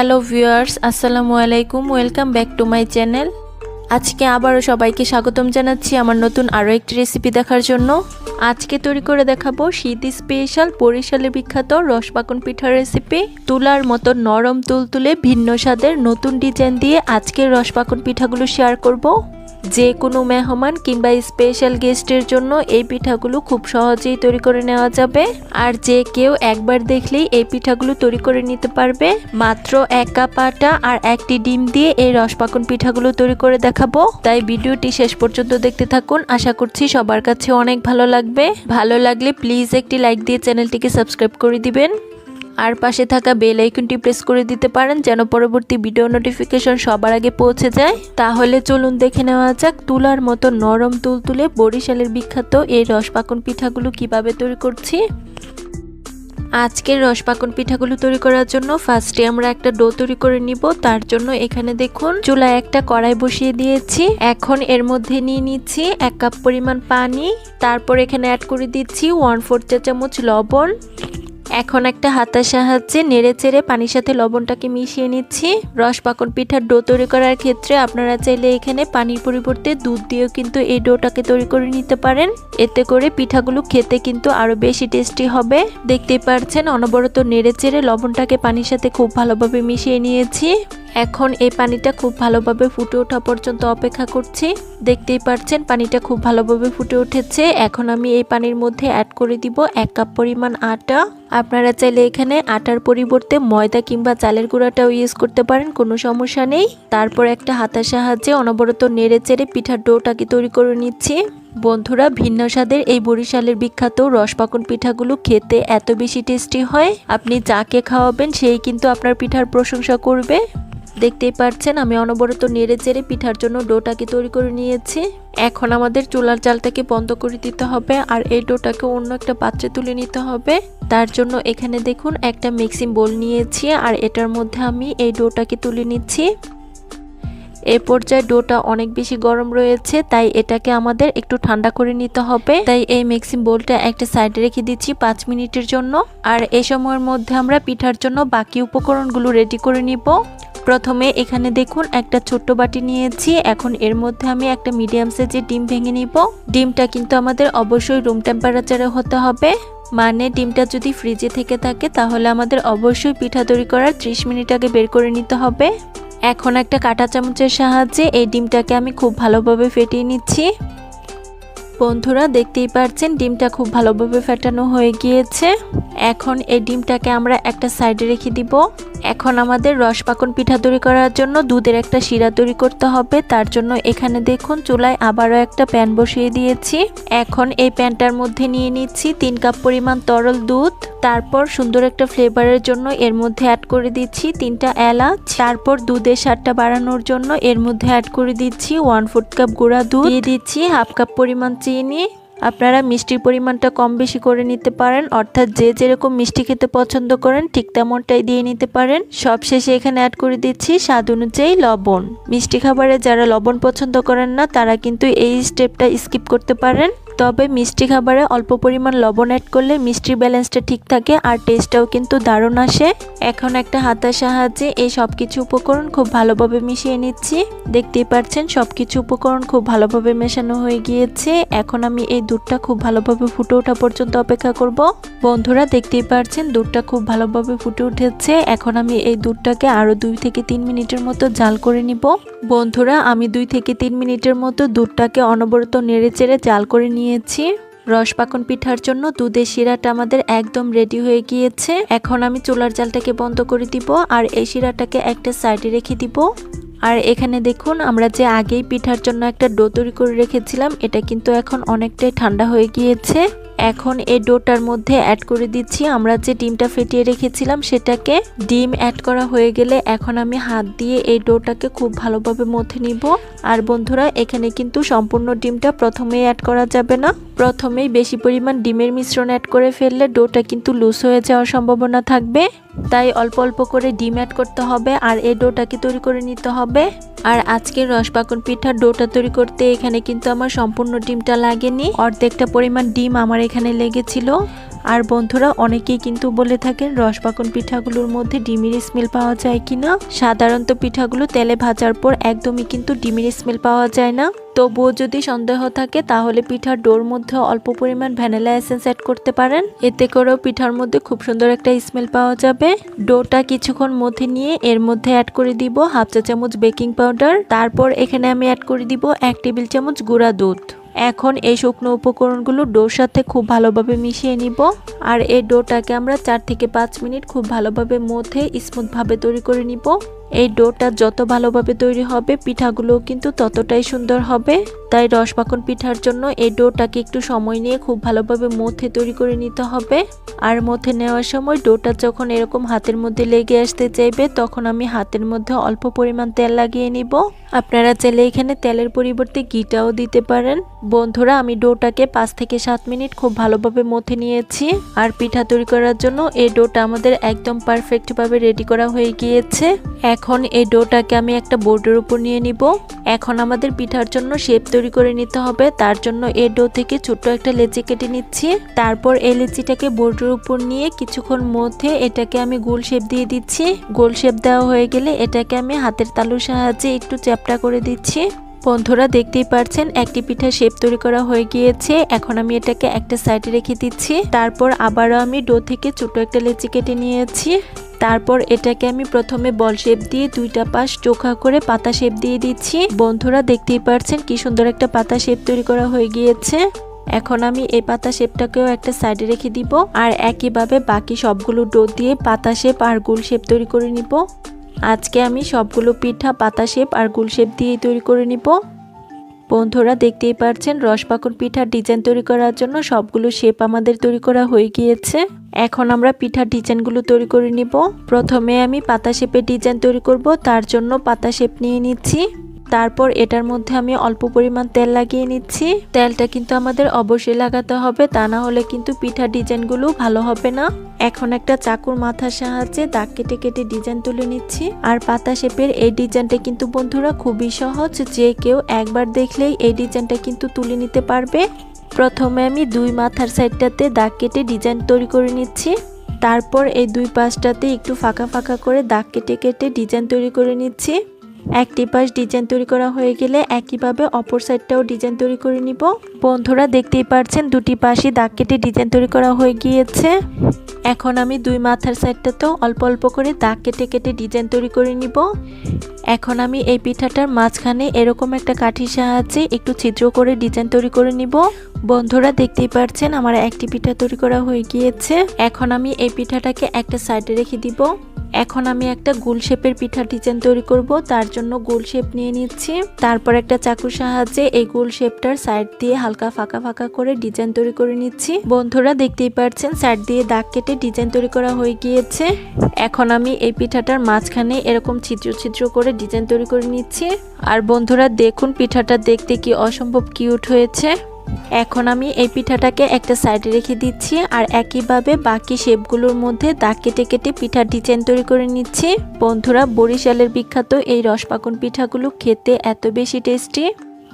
Hello viewers আসসালামু আলাইকুম welcome back to my channel আজকে আবারও সবাইকে স্বাগতম জানাচ্ছি আমার নতুন আরও একটি রেসিপি দেখার জন্য। আজকে তৈরি করে দেখাবো শীত স্পেশাল বরিশালের বিখ্যাত রসপাকন পিঠার রেসিপি তুলার মতো নরম তুলতুলে ভিন্ন স্বাদের নতুন ডিজাইন দিয়ে আজকের রসপাকন পিঠাগুলো শেয়ার করব। যে কোনো মেহমান কিংবা স্পেশাল গেস্টের জন্য এই পিঠাগুলো খুব সহজেই তৈরি করে নেওয়া যাবে। আর যে কেউ একবার দেখলেই এই পিঠাগুলো তৈরি করে নিতে পারবে। মাত্র এক কাপ আটা আর একটি ডিম দিয়ে এই রসপাকন পিঠাগুলো তৈরি করে দেখাবো। তাই ভিডিওটি শেষ পর্যন্ত দেখতে থাকুন। আশা করছি সবার কাছে অনেক ভালো লাগবে। ভালো লাগলে প্লিজ একটি লাইক দিয়ে চ্যানেলটিকে সাবস্ক্রাইব করে দিবেন। আর পাশে থাকা বেল আইকনটি প্রেস করে দিতে পারেন যেন পরবর্তী ভিডিও নোটিফিকেশন সবার আগে পৌঁছে যায়। তাহলে চলুন দেখে নেওয়া যাক তুলার মতো নরম তুলতুলে বরিশালের বিখ্যাত এই রসপাকন পিঠাগুলো কীভাবে তৈরি করছি। আজকের রসপাকন পিঠাগুলো তৈরি করার জন্য ফার্স্টে আমরা একটা ডো তৈরি করে নিব। তার জন্য এখানে দেখুন, চুলায় একটা কড়াই বসিয়ে দিয়েছি। এখন এর মধ্যে নিয়ে নিচ্ছি এক কাপ পরিমাণ পানি। তারপর এখানে অ্যাড করে দিচ্ছি ওয়ান ফোর চা চামচ লবণ। এখন একটা হাতের সাহায্যে নেড়ে চেড়ে পানির সাথে লবণটাকে মিশিয়ে নিচ্ছি। রস পাকন পিঠার ডো তৈরি করার ক্ষেত্রে আপনারা চাইলে এখানে পানির পরিবর্তে দুধ দিয়েও কিন্তু এই ডোটাকে তৈরি করে নিতে পারেন। এতে করে পিঠাগুলো খেতে কিন্তু আরও বেশি টেস্টি হবে। দেখতেই পারছেন, অনবরত নেড়ে চেড়ে লবণটাকে পানির সাথে খুব ভালোভাবে মিশিয়ে নিয়েছি। এখন এই পানিটা খুব ভালোভাবে ফুটে ওঠা পর্যন্ত অপেক্ষা করছি। দেখতেই পাচ্ছেন পানিটা খুব ভালোভাবে ফুটে উঠেছে। এখন আমি এই পানির মধ্যে অ্যাড করে দিব এক কাপ পরিমাণ আটা। আপনারা চাইলে এখানে আটার পরিবর্তে ময়দা কিংবা চালের গুঁড়াটাও ইউজ করতে পারেন, কোনো সমস্যা নেই। তারপর একটা হাতার সাহায্যে অনবরত নেড়ে চেড়ে পিঠার ডোটাকে তৈরি করে নিচ্ছি। বন্ধুরা, ভিন্ন স্বাদের এই বরিশালের বিখ্যাত রসপাকন পিঠাগুলো খেতে এত বেশি টেস্টি হয়। আপনি যাকে খাওয়াবেন, সেই কিন্তু আপনার পিঠার প্রশংসা করবে। দেখতেই পাচ্ছেন আমি অনবরত নেড়ে চেড়ে পিঠার জন্য ডোটাকে তৈরি করে নিয়েছি। এখন আমাদের চুলার জালটাকে বন্ধ করে দিতে হবে আর এই ডোটাকে অন্য একটা পাত্রে তুলে নিতে হবে। তার জন্য এখানে দেখুন, একটা মিক্সিং বোল নিয়েছি আর এটার মধ্যে আমি এই ডোটাকে তুলে নিচ্ছি। এ পর্যায়ে ডোটা অনেক বেশি গরম রয়েছে, তাই এটাকে আমাদের একটু ঠান্ডা করে নিতে হবে। তাই এই মিক্সিং বোলটা একটা সাইডে রেখে দিচ্ছি পাঁচ মিনিটের জন্য। আর এই সময়ের মধ্যে আমরা পিঠার জন্য বাকি উপকরণগুলো রেডি করে নিব। প্রথমে এখানে দেখুন একটা ছোট্ট বাটি নিয়েছি। এখন এর মধ্যে আমি একটা মিডিয়াম সাইজের ডিম ভেঙে নিব। ডিমটা কিন্তু আমাদের অবশ্যই রুম টেম্পারেচারে হতে হবে। মানে ডিমটা যদি ফ্রিজে থেকে থাকে, তাহলে আমাদের অবশ্যই পিঠা তৈরি করার 30 মিনিট আগে বের করে নিতে হবে। এখন একটা কাঁটা চামচের সাহায্যে এই ডিমটাকে আমি খুব ভালোভাবে ফেটিয়ে নিচ্ছি। বন্ধুরা, দেখতেই পাচ্ছেন ডিমটা খুব ভালোভাবে ফেটানো হয়ে গিয়েছে। এখন এই ডিমটাকে আমরা একটা সাইডে রেখে দিব। এখন আমাদের রসপাকন পিঠা তৈরি করার জন্য দুধের একটা শিরা তৈরি করতে হবে। তার জন্য এখানে দেখুন, চুলায় আবারও একটা প্যান বসিয়ে দিয়েছি। এখন এই প্যানটার মধ্যে নিয়ে নিচ্ছি তিন কাপ পরিমাণ তরল দুধ। তারপর সুন্দর একটা ফ্লেভারের জন্য এর মধ্যে অ্যাড করে দিচ্ছি তিনটা এলাচ। তারপর দুধের স্বাদটা বাড়ানোর জন্য এর মধ্যে অ্যাড করে দিচ্ছি ওয়ান ফোর্থ কাপ গুঁড়া দুধ। দিয়ে দিচ্ছি হাফ কাপ পরিমাণ চিনি। আপনারা মিষ্টির পরিমাণটা কম বেশি করে নিতে পারেন, অর্থাৎ যে যেরকম মিষ্টি খেতে পছন্দ করেন, ঠিক তেমনটাই দিয়ে নিতে পারেন। সবশেষে এখানে অ্যাড করে দিচ্ছি স্বাদ অনুযায়ী লবণ। মিষ্টি খাবারে যারা লবণ পছন্দ করেন না, তারা কিন্তু এই স্টেপটা স্কিপ করতে পারেন। তবে মিষ্টি খাবারে অল্প পরিমাণ লবণ অ্যাড করলে মিষ্টির ব্যালেন্সটা ঠিক থাকে আর টেস্টটাও কিন্তু দারুণ আসে। এখন একটা হাতার সাহায্যে এই সব কিছু উপকরণ খুব ভালোভাবে মিশিয়ে নিচ্ছি। দেখতেই পাচ্ছেন সব কিছু উপকরণ খুব ভালোভাবে মেশানো হয়ে গিয়েছে। এখন আমি এই দুধটা খুব ভালোভাবে ফুটে ওঠা পর্যন্ত অপেক্ষা করব। বন্ধুরা, দেখতেই পাচ্ছেন দুধটা খুব ভালোভাবে ফুটে উঠেছে। এখন আমি এই দুধটাকে আরও দুই থেকে তিন মিনিটের মতো জাল করে নিব। বন্ধুরা, আমি দুই থেকে তিন মিনিটের মতো দুধটাকে অনবরত নেড়ে চেড়ে জাল করে নিয়েছি। রসপাকন পিঠার জন্য দুধের শিরাটা আমাদের একদম রেডি হয়ে গিয়েছে। এখন আমি চুলার জালটাকে বন্ধ করে দিব আর এই শিরাটাকে একটা সাইডে রেখে দিব। আর এখানে দেখুন, আমরা যে আগেই পিঠার জন্য একটা ডো তৈরি করে রেখেছিলাম, এটা কিন্তু এখন অনেকটাই ঠান্ডা হয়ে গিয়েছে। এখন এই ডোটার মধ্যে অ্যাড করে দিচ্ছি। আমরা যে ডিমটা ফেটিয়ে রেখেছিলাম, সেটাকে ডিম অ্যাড করা হয়ে গেলে এখন আমি হাত দিয়ে এই ডোটাকে খুব ভালোভাবে মথে নিব। আর বন্ধুরা, এখানে কিন্তু সম্পূর্ণ ডিমটা প্রথমেই অ্যাড করা যাবে না। প্রথমেই বেশি পরিমাণ ডিমের মিশ্রণ অ্যাড করে ফেললে ডোটা কিন্তু লুজ হয়ে যাওয়ার সম্ভাবনা থাকবে। তাই অল্প অল্প করে ডিম অ্যাড করতে হবে আর এই ডোটাকে তৈরি করে নিতে হবে। আর আজকের রসপাকন পিঠার ডোটা তৈরি করতে এখানে কিন্তু আমার সম্পূর্ণ ডিমটা লাগেনি। অর্ধেকটা পরিমাণ ডিম আমার এখানে লেগেছিল। আর বন্ধুরা, অনেকেই কিন্তু বলে থাকেন রসবাকন পিঠাগুলোর মধ্যে ডিমির স্মেল পাওয়া যায় কিনা সাধারণত পিঠাগুলো তেলে ভাজার পর একদমই কিন্তু ডিমির স্মেল পাওয়া যায় না। তবুও যদি সন্দেহ থাকে, তাহলে পিঠার ডোর মধ্যে অল্প পরিমাণ ভ্যানিলা এসেন্স অ্যাড করতে পারেন। এতে করেও পিঠার মধ্যে খুব সুন্দর একটা স্মেল পাওয়া যাবে। ডোটা কিছুক্ষণ মধ্যে নিয়ে এর মধ্যে অ্যাড করে দিব হাফ চা চামচ বেকিং পাউডার। তারপর এখানে আমি অ্যাড করে দিব এক টেবিল চামচ গুঁড়া দুধ। এখন এই শুকনো উপকরণগুলো ডোর সাথে খুব ভালোভাবে মিশিয়ে নিব। আর এই ডোটাকে আমরা চার থেকে পাঁচ মিনিট খুব ভালোভাবে মধ্যে স্মুথভাবে তৈরি করে নিব। এই ডোটা যত ভালোভাবে তৈরি হবে পিঠাগুলো কিন্তু ততটাই সুন্দর হবে। তাই রসপাকন পিঠার জন্য এই ডোটাকে একটু সময় নিয়ে খুব ভালোভাবে মধ্যে তৈরি করে নিতে হবে। আর মধ্যে নেওয়ার সময় ডোটা যখন এরকম হাতের মধ্যে লেগে আসতে চাইবে, তখন আমি হাতের মধ্যে অল্প পরিমাণ তেল লাগিয়ে নিব। আপনারা চাইলে এখানে তেলের পরিবর্তে ঘিটাও দিতে পারেন। বন্ধুরা, আমি ডোটাকে পাঁচ থেকে সাত মিনিট খুব ভালোভাবে মথে নিয়েছি। আর পিঠা তৈরি করার জন্য এই ডোটা আমাদের একদম পারফেক্টভাবে রেডি করা হয়ে গিয়েছে। এখন এই ডোটাকে আমি একটা বোর্ডের উপর নিয়ে নিব। এখন আমাদের পিঠার জন্য শেপ তৈরি করে নিতে হবে। তার জন্য এই ডো থেকে ছোট্ট একটা লেচি কেটে নিচ্ছি। তারপর এই লেচিটাকে বোর্ডের উপর নিয়ে কিছুক্ষণ মধ্যে এটাকে আমি গোল শেপ দিয়ে দিচ্ছি। গোল শেপ দেওয়া হয়ে গেলে এটাকে আমি হাতের তালুর সাহায্যে একটু চ্যাপটা করে দিচ্ছি। বন্ধুরা, দেখতেই পারছেন, একটি পিঠা শেপ তৈরি করা হয়ে গিয়েছে। এখন আমি এটাকে একটা সাইডে রেখে দিচ্ছি। তারপর আবারও আমি ডো থেকে ছোট একটা লেচি কেটে নিয়েছি। তারপর এটাকে আমি প্রথমে বল শেপ দিয়ে দুইটা পাশ চোখা করে পাতা শেপ দিয়ে দিচ্ছি। বন্ধুরা দেখতেই পারছেন কি সুন্দর একটা পাতা শেপ তৈরি করা হয়ে গিয়েছে। এখন আমি এই পাতা শেপটাকেও একটা সাইডে রেখে দিব আর একইভাবে বাকি সবগুলো ডো দিয়ে পাতা শেপ আর গুল শেপ তৈরি করে নিব। আজকে আমি সবগুলো পিঠা পাতা শেপ আর গুল শেপ দিয়েই তৈরি করে নিব। বন্ধুরা দেখতেই পারছেন রসপাকুর পিঠার ডিজাইন তৈরি করার জন্য সবগুলো শেপ আমাদের তৈরি করা হয়ে গিয়েছে। এখন আমরা পিঠার ডিজাইনগুলো তৈরি করে নিব। প্রথমে আমি পাতা শেপের ডিজাইন তৈরি করব, তার জন্য পাতা শেপ নিয়ে নিচ্ছি। তারপর এটার মধ্যে আমি অল্প পরিমাণ তেল লাগিয়ে নিচ্ছি। তেলটা কিন্তু আমাদের অবশ্যই লাগাতে হবে, তা না হলে কিন্তু পিঠার ডিজাইনগুলো ভালো হবে না। এখন একটা চাকুর মাথার সাহায্যে দাগ কেটে কেটে ডিজাইন তুলে নিচ্ছি। আর পাতা শেপের এই ডিজাইনটা কিন্তু বন্ধুরা খুবই সহজ, যে কেউ একবার দেখলেই এই ডিজাইনটা কিন্তু তুলে নিতে পারবে। প্রথমে আমি দুই মাথার সাইডটাতে দাগ কেটে ডিজাইন তৈরি করে নিচ্ছি। তারপর এই দুই পাশটাতে একটু ফাঁকা ফাঁকা করে দাগ কেটে কেটে ডিজাইন তৈরি করে নিচ্ছি। একটি পাশ ডিজাইন তৈরি করা হয়ে গেলে একইভাবে অপর সাইডটাও ডিজাইন তৈরি করে নিব। বন্ধুরা দেখতেই পারছেন, দুটি পাশে দাগ কেটে ডিজাইন তৈরি করা হয়ে গিয়েছে। এখন আমি দুই মাথার সাইডটাতেও অল্প অল্প করে দাগ কেটে কেটে ডিজাইন তৈরি করে নিব। এখন আমি এই পিঠাটার মাঝখানে এরকম একটা কাঠির সাহায্যে একটু ছিদ্র করে ডিজাইন তৈরি করে নিব। বন্ধুরা দেখতেই পারছেন, আমার একটি পিঠা তৈরি করা হয়ে গিয়েছে। এখন আমি এই পিঠাটাকে একটা সাইডে রেখে দিব। এখন আমি একটা গোল শেপের পিঠা ডিজাইন তৈরি করব, তার জন্য গোল শেপ নিয়ে নিচ্ছি। তারপর একটা চাকুর সাহায্যে এই গোল শেপটার সাইড দিয়ে হালকা ফাঁকা ফাঁকা করে ডিজাইন তৈরি করে নিচ্ছি। বন্ধুরা, দেখতেই পাচ্ছেন সাইড দিয়ে দাগ কেটে ডিজাইন তৈরি করা হয়ে গিয়েছে। এখন আমি এই পিঠাটার মাঝখানে এরকম ছিদ্র ছিদ্র করে ডিজাইন তৈরি করে নিচ্ছি। আর বন্ধুরা, দেখুন, পিঠাটা দেখতে কি অসম্ভব কিউট হয়েছে। এখন আমি এই পিঠাটাকে একটা সাইডে রেখে দিচ্ছি আর একইভাবে বাকি শেপগুলোর মধ্যে দাগ কেটে কেটে পিঠার ডিজাইন তৈরি করে নিচ্ছি। বন্ধুরা, বরিশালের বিখ্যাত এই রসপাকন পিঠাগুলো খেতে এত বেশি টেস্টি।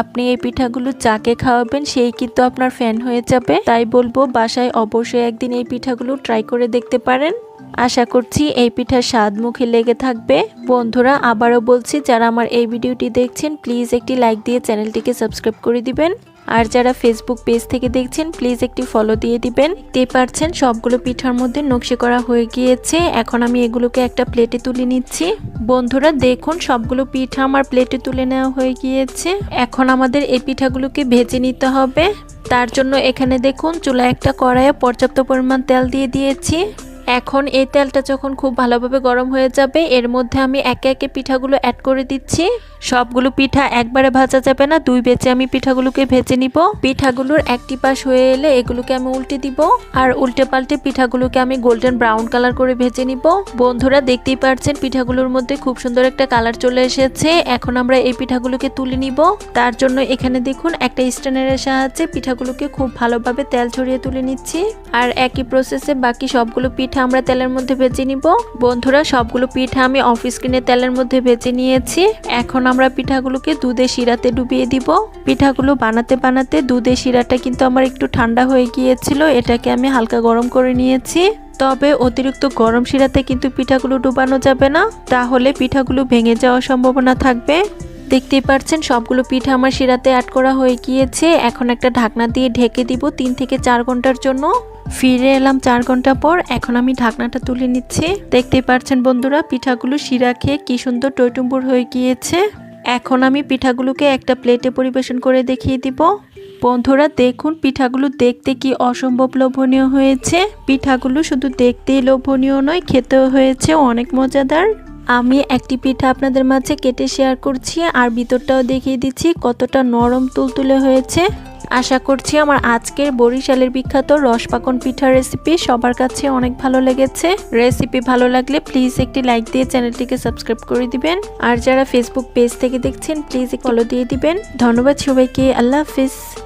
আপনি এই পিঠাগুলো যাকে খাওয়াবেন, সেই কিন্তু আপনার ফ্যান হয়ে যাবে। তাই বলব, বাসায় অবশ্যই একদিন এই পিঠাগুলো ট্রাই করে দেখতে পারেন। আশা করছি এই পিঠার স্বাদ মুখে লেগে থাকবে। বন্ধুরা, আবারও বলছি, যারা আমার এই ভিডিওটি দেখছেন প্লিজ একটি লাইক দিয়ে চ্যানেলটিকে সাবস্ক্রাইব করে দিবেন। আর যারা ফেসবুক পেজ থেকে দেখছেন প্লিজ একটি ফলো দিয়ে দিবেন। দেখতে পারছেন, সবগুলো পিঠার মধ্যে নকশি করা হয়ে গিয়েছে। এখন আমি এগুলোকে একটা প্লেটে তুলে নিচ্ছি। বন্ধুরা, দেখুন, সবগুলো পিঠা আমার প্লেটে তুলে নেওয়া হয়ে গিয়েছে। এখন আমাদের এই পিঠাগুলোকে ভেজে নিতে হবে। তার জন্য এখানে দেখুন চুলা একটা কড়াইয়ে পর্যাপ্ত পরিমাণ তেল দিয়ে দিয়েছি। এখন এই তেলটা যখন খুব ভালোভাবে গরম হয়ে যাবে, এর মধ্যে আমি একে একে পিঠাগুলো অ্যাড করে দিচ্ছি। সবগুলো পিঠা একবারে ভাজা যাবে না, দুই বেচে আমি পিঠাগুলোকে ভেজে নিব। পিঠাগুলোর একটি পাশ হয়ে এলে এগুলোকে আমি উল্টে দিব আর উল্টে পাল্টে পিঠাগুলোকে আমি গোল্ডেন ব্রাউন কালার করে ভেজে নিব। বন্ধুরা, দেখতেই পারছেন পিঠাগুলোর মধ্যে খুব সুন্দর একটা কালার চলে এসেছে। এখন আমরা এই পিঠাগুলোকে তুলে নিব। তার জন্য এখানে দেখুন, একটা স্ট্যান্ডারের সাহায্যে পিঠাগুলোকে খুব ভালোভাবে তেল ছড়িয়ে তুলে নিচ্ছি। আর একই প্রসেসে বাকি সবগুলো পিঠা আমরা তেলের মধ্যে ভেজে নিব। বন্ধুরা, সবগুলো পিঠা আমি অফিস স্ক্রিনে তেলের মধ্যে ভেজে নিয়েছি। এখন আমরা পিঠাগুলোকে দুধে শিরাতে ডুবিয়ে দিব। পিঠাগুলো বানাতে বানাতে দুধে শিরাটা কিন্তু আমার একটু ঠান্ডা হয়ে গিয়েছিল, এটাকে আমি হালকা গরম করে নিয়েছি। তবে অতিরিক্ত গরম শিরাতে কিন্তু পিঠাগুলো ডুবানো যাবে না, তাহলে পিঠাগুলো ভেঙে যাওয়ার সম্ভাবনা থাকবে। দেখতেই পাচ্ছেন সবগুলো পিঠা আমার শিরাতে অ্যাড করা হয়ে গিয়েছে। এখন একটা ঢাকনা দিয়ে ঢেকে দিব তিন থেকে চার ঘণ্টার জন্য। ফিরে এলাম চার ঘণ্টা পর, এখন আমি ঢাকনাটা তুলে নিচ্ছি। দেখতেই পাচ্ছেন বন্ধুরা, পিঠাগুলো শিরা খেয়ে কি সুন্দর টইটুম্বুর হয়ে গিয়েছে। এখন আমি পিঠাগুলোকে একটা প্লেটে পরিবেশন করে দেখিয়ে দিব। বন্ধুরা, দেখুন পিঠাগুলো দেখতে কি অসম্ভব লোভনীয় হয়েছে। পিঠাগুলো শুধু দেখতেই লোভনীয় নয়, খেতেও হয়েছে অনেক মজাদার। আমি একটি পিঠা আপনাদের মাঝে কেটে শেয়ার করছি আর ভিতরটাও দেখিয়ে দিচ্ছি কতটা নরম তুলতুলে হয়েছে। আশা করছি আমার আজকের বরিশালের বিখ্যাত রসপাকন পিঠা রেসিপি সবার কাছে অনেক ভালো লেগেছে। রেসিপি ভালো লাগলে প্লিজ একটি লাইক দিয়ে চ্যানেলটিকে সাবস্ক্রাইব করে দিবেন। আর যারা ফেসবুক পেজ থেকে দেখছেন প্লিজ ফলো দিয়ে দিবেন। ধন্যবাদ সবাইকে, আল্লাহ হাফিজ।